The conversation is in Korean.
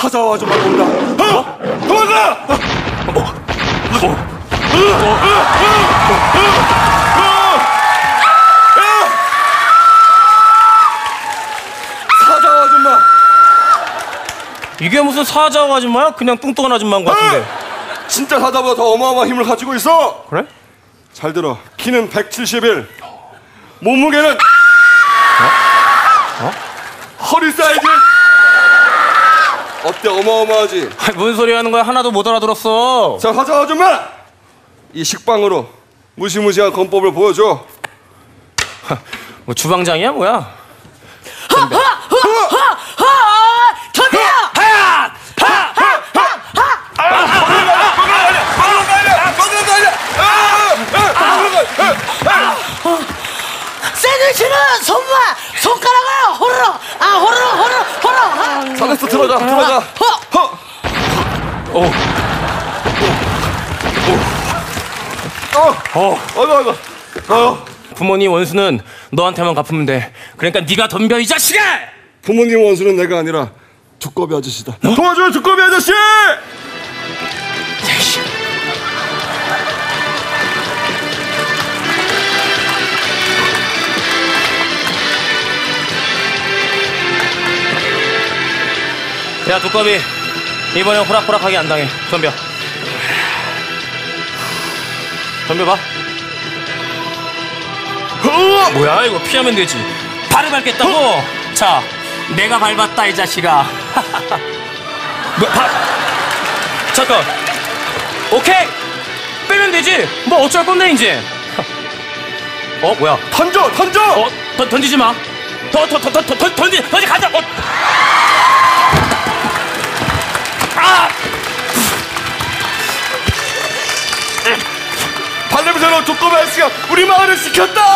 사자와 아줌마 온다. 어? 도망가! 사자와 아줌마. 이게 무슨 사자와 아줌마야? 그냥 뚱뚱한 아줌마인 것 같은데. 진짜 사자보다 더 어마어마한 힘을 가지고 있어. 그래? 잘 들어. 키는 171. 몸무게는 허리 사이즈. 어때 어마어마하지? 아니, 뭔 소리 하는 거야? 하나도 못 알아들었어. 자 사자 아줌마. 이 식빵으로 무시무시한 건법을 보여줘. 뭐 주방장이야 뭐야? 샌드위치는 손만 손가락을 호르르 아 호르르 호르르 호르르 잘했어 들어가 들어가. 허. 오. 어. 어. 어이구 어이구. 어. 부모님 원수는 너한테만 갚으면 돼. 그러니까 네가 덤벼 이 자식아! 부모님 원수는 내가 아니라 두꺼비 아저씨다. 도와줘 두꺼비 아저씨. 야 두꺼비 이번엔 호락호락하게 안 당해 덤벼 덤벼봐 어. 뭐야 이거 피하면 되지 발을 밟겠다고 자 내가 밟았다 이 자식아 뭐, 발 잠깐 오케이 빼면 되지 뭐 어쩔 건데 이제 어 뭐야 던져 던져. 어 던, 던지지 마더더더더 던지 던지 가자 어. 발냄새로 두꺼비 아저씨가 우리 마을을 지켰다.